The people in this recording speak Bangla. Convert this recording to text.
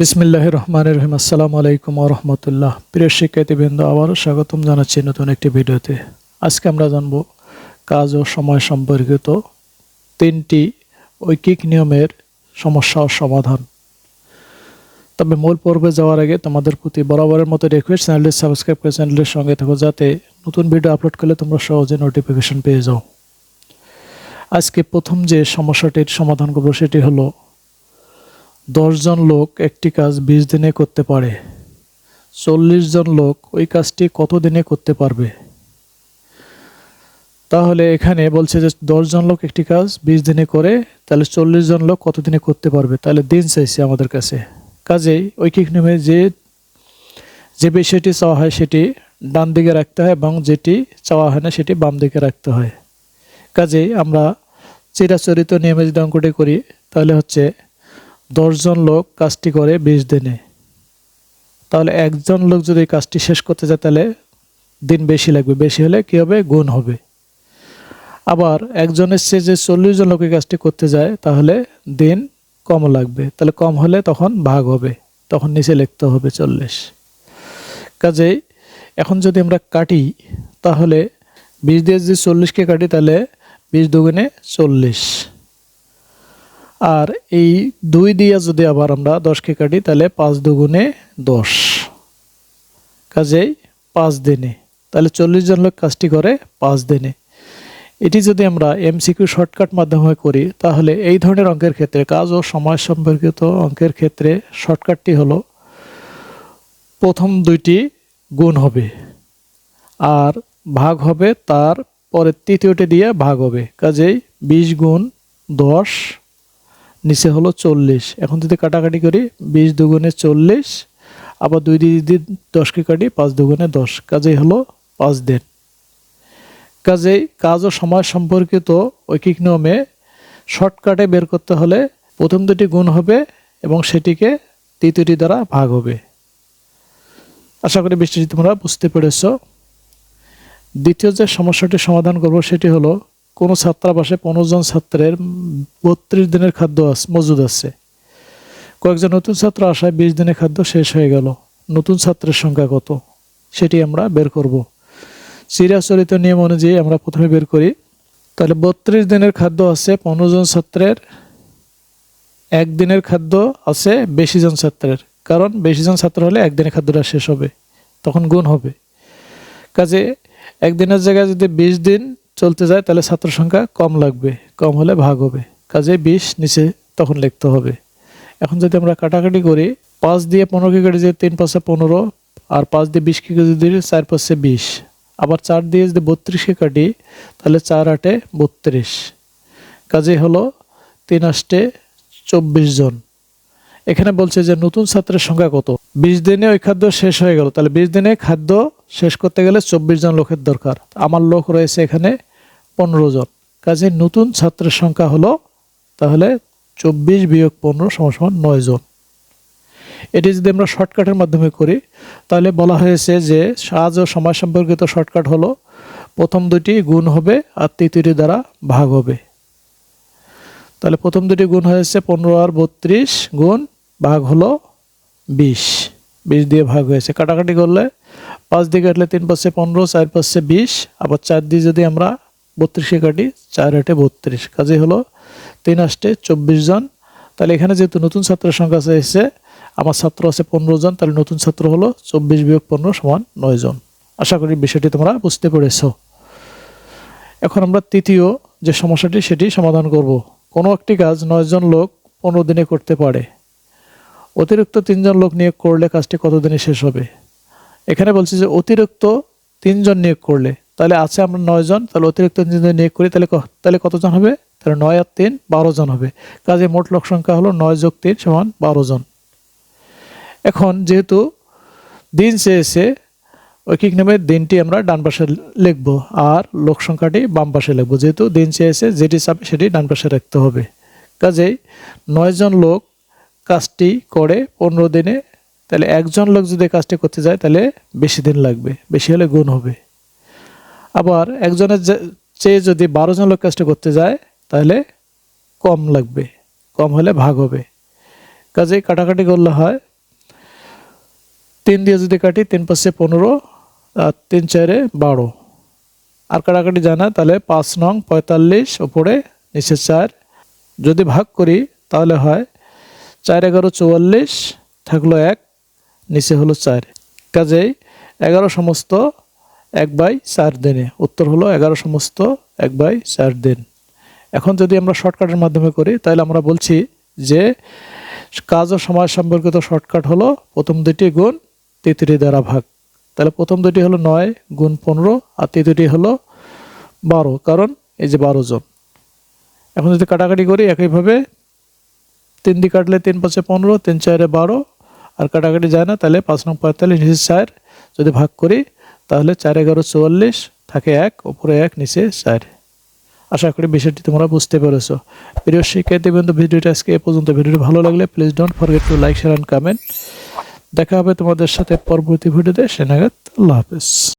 বিসমিল্লাহ রহমান রহিম। আসসালামু আলাইকুম রহমতুল্লাহ। প্রিয় শিক্ষার্থীবৃন্দ, আবারও স্বাগতম জানাচ্ছি নতুন একটি ভিডিওতে। আজকে আমরা জানব কাজ ও সময় সম্পর্কিত তিনটি ঐকিক নিয়মের সমস্যা ও সমাধান। তবে মূল পর্বে যাওয়ার আগে তোমাদের প্রতি বরাবরের মতো রিকোয়েস্ট চ্যানেলটি সাবস্ক্রাইব করে চ্যানেলের সঙ্গে থাকো যাতে নতুন ভিডিও আপলোড করলে তোমরা সহজে নোটিফিকেশন পেয়ে যাও। আজকে প্রথম যে সমস্যাটির সমাধান করব সেটি হলো দশজন লোক একটি কাজ বিশ দিনে করতে পারে। চল্লিশ জন লোক ওই কাজটি কত দিনে করতে পারবে? তাহলে এখানে বলছে যে দশজন লোক একটি কাজ বিশ দিনে করে, তাহলে চল্লিশ জন লোক কত দিনে করতে পারবে? তাহলে দিন চাইছে আমাদের কাছে। কাজেই ঐকিক নিয়মে যে যে বিষয়টি চাওয়া হয় সেটি ডান দিকে রাখতে হয় এবং যেটি চাওয়া হয় না সেটি বাম দিকে রাখতে হয়। কাজেই আমরা চিরাচরিত নিয়মে যদি অঙ্কটি করি, তাহলে হচ্ছে দশজন লোক কাজটি করে বিশ দিনে। তাহলে একজন লোক যদি কাজটি শেষ করতে যায় তাহলে দিন বেশি লাগবে। বেশি হলে কী হবে? গুণ হবে। আবার একজনের চেয়ে যে চল্লিশ জন লোক এই কাজটি করতে যায়, তাহলে দিন কম লাগবে। তাহলে কম হলে তখন ভাগ হবে। তখন নিচে লিখতে হবে চল্লিশ। কাজেই এখন যদি আমরা কাটি, তাহলে বিশ দিয়ে যদি চল্লিশকে কাটি, তাহলে বিশ দুগুণে চল্লিশ। আর এই দুই দিয়ে যদি আবার আমরা দশকে কাটি, তাহলে পাঁচ দুগুণে দশ। কাজেই পাঁচ দিনে। তাহলে চল্লিশ জন লোক কাজটি করে পাঁচ দিনে। এটি যদি আমরা এমসিকিউ শর্টকাট মাধ্যমে করি, তাহলে এই ধরনের অঙ্কের ক্ষেত্রে, কাজ ও সময় সম্পর্কিত অঙ্কের ক্ষেত্রে শর্টকাটটি হলো, প্রথম দুইটি গুণ হবে, আর ভাগ হবে তার পরে তৃতীয়টি দিয়ে ভাগ হবে। কাজেই বিশ গুণ দশ নিচে হলো চল্লিশ। এখন যদি কাটাকাটি করি, বিশ দুগুণে চল্লিশ, আবার দুই দিয়ে যদি দশকে কাটি, পাঁচ দুগুণে দশ। কাজেই হলো পাঁচ দিন কাজেই কাজ ও সময় সম্পর্কিত ঐকিক নিয়মে শর্টকাটে বের করতে হলে প্রথম দুটি গুণ হবে এবং সেটিকে তৃতীয়টি দ্বারা ভাগ হবে। আশা করি বৃষ্টিটি তোমরা বুঝতে পেরেছ। দ্বিতীয় যে সমস্যাটি সমাধান করব সেটি হলো কোনো ছাত্রাবাসে পনেরো জন ছাত্রের বত্রিশ দিনের খাদ্য মজুদ আছে। কয়েকজন নতুন ছাত্র আসায় বিশ দিনের খাদ্য শেষ হয়ে গেল। নতুন ছাত্রের সংখ্যা কত? সেটি আমরা বের করব। চিরাচরিত নিয়ম অনুযায়ী আমরা প্রথমে বের করি। তাহলে বত্রিশ দিনের খাদ্য আছে পনেরো জন ছাত্রের একদিনের খাদ্য আছে বেশি জন ছাত্রের। কারণ বেশি জন ছাত্র হলে একদিনের খাদ্যটা শেষ হবে, তখন গুণ হবে। কাজে একদিনের জায়গায় যদি বিশ দিন চলতে যায়, তাহলে ছাত্র সংখ্যা কম লাগবে, কম হলে ভাগ হবে। কাজে বিশ নিচে তখন লিখতে হবে। এখন যদি আমরা কাটাকাটি করি, পাঁচ দিয়ে পনেরোকে কেটে যে তিন পাঁচে পনেরো, আর পাঁচ দিয়ে বিশকে যদি চার পাঁচে বিশ। আবার চার দিয়ে যদি বত্রিশকে কাটি, তাহলে চার আটে বত্রিশ। কাজে হলো তিন আষ্টে চব্বিশ জন। এখানে বলছে যে নতুন ছাত্রের সংখ্যা কত? বিশ দিনে ওই খাদ্য শেষ হয়ে গেল। তাহলে বিশ দিনে খাদ্য শেষ করতে গেলে চব্বিশ জন লোকের দরকার। আমার লোক রয়েছে এখানে পনেরো জন। কাজে নতুন ছাত্রের সংখ্যা হলো তাহলে চব্বিশ বিয়োগ পনেরো সমান নয় জন। এটি যদি আমরা শর্টকাটের মাধ্যমে করি, তাহলে বলা হয়েছে যে সাজ ও সময় সম্পর্কিত শর্টকাট হলো প্রথম দুটি গুণ হবে আর তৃতীয়টি দ্বারা ভাগ হবে। তাহলে প্রথম দুটি গুণ হয়েছে পনেরো আর বত্রিশ গুণ ভাগ হলো বিশ। বিশ দিয়ে ভাগ হয়েছে। কাটাকাটি করলে পাঁচ দিয়ে কাটলে তিন পাঁচে পনেরো, চার পাঁচে বিশ, আবার চার দিয়ে যদি আমরা বত্রিশে কাটি চার আটে বত্রিশ। কাজে হলো তিন আষ্টে চব্বিশ জন। তাহলে এখানে যেহেতু নতুন ছাত্রের সংখ্যা এসেছে আমার ছাত্র আছে পনেরো জন, তাহলে নতুন ছাত্র হলো চব্বিশ বিয়োগ পনেরো সমান নয় জন। আশা করি বিষয়টি তোমরা বুঝতে পেরেছ। এখন আমরা তৃতীয় যে সমস্যাটি, সেটি সমাধান করব। কোনো একটি কাজ নয়জন লোক পনেরো দিনে করতে পারে। অতিরিক্ত তিনজন লোক নিয়োগ করলে কাজটি কত দিনে শেষ হবে? এখানে বলছি যে অতিরিক্ত তিনজন নিয়োগ করলে তাহলে আছে আমরা নয়জন তাহলে অতিরিক্ত তিনজন নিয়োগ করি, তাহলে তাহলে কতজন হবে? তাহলে নয় আর তিন, বারো জন হবে। কাজে মোট লোক সংখ্যা হলো নয় যোগ তিন সমান বারো জন। এখন যেহেতু দিন চেয়েছে ঐকিক নামের দিনটি আমরা ডান পাশে লিখব, আর লোক সংখ্যাটি বাম পাশে লিখব। যেহেতু দিন চেয়েছে যেটি চাপে সেটি ডান পাশে রাখতে হবে। কাজেই নয়জন লোক কাজটি করে পনেরো দিনে, তাহলে একজন লোক যদি কাজটি করতে যায়, তাহলে বেশি দিন লাগবে, বেশি হলে গুণ হবে। আবার একজনের চেয়ে যদি বারো জন লোক কাজটি করতে যায়, তাহলে কম লাগবে। কম হলে ভাগ হবে। কাজেই কাটাকাটি করলে হয়, তিন দিয়ে যদি কাটি, তিন পাশে পনেরো, আর তিন চারে বারো। আর কাটাকাটি যায় না, তাহলে পাঁচ নং পঁয়তাল্লিশ, ওপরে নিচে চার। যদি ভাগ করি, তাহলে হয় চার এগারো চুয়াল্লিশ, থাকল এক, নিচে হলো চার। কাজেই এগারো সমস্ত এক বাই চার দিনে। উত্তর হলো এগারো সমস্ত এক বাই চার দিন। এখন যদি আমরা শর্টকাটের মাধ্যমে করি, তাহলে আমরা বলছি যে কাজ ও সময় সম্পর্কিত শর্টকাট হলো প্রথম দুটি গুণ তৃতীয় দ্বারা ভাগ। তাহলে প্রথম দুটি হলো নয় গুণ পনেরো, আর তৃতীয়টি হলো বারো, কারণ এই যে বারো জন। এখন যদি কাটাকাটি করি একইভাবে তিন দিয়ে কাটলে তিন পাঁচে পনেরো, তিন চারে বারো, আর কাটাকাটি যায় না, তাহলে পাঁচ নং পঁয়তাল্লিশ চার যদি ভাগ করি তাহলে চার এগারো চুয়াল্লিশ, থাকে এক, ওপরে এক, নিচে চার। আশা করি বিষয়টি তোমরা বুঝতে পেরেছ। প্রিয় শিক্ষার্থী বন্ধু ভিডিওটা আজকে এ পর্যন্ত। ভিডিওটি ভালো লাগলে please don't forget to like share and comment দেখা হবে তোমাদের সাথে পরবর্তী ভিডিওতে। সে নাগাদ, আল্লাহ হাফেজ।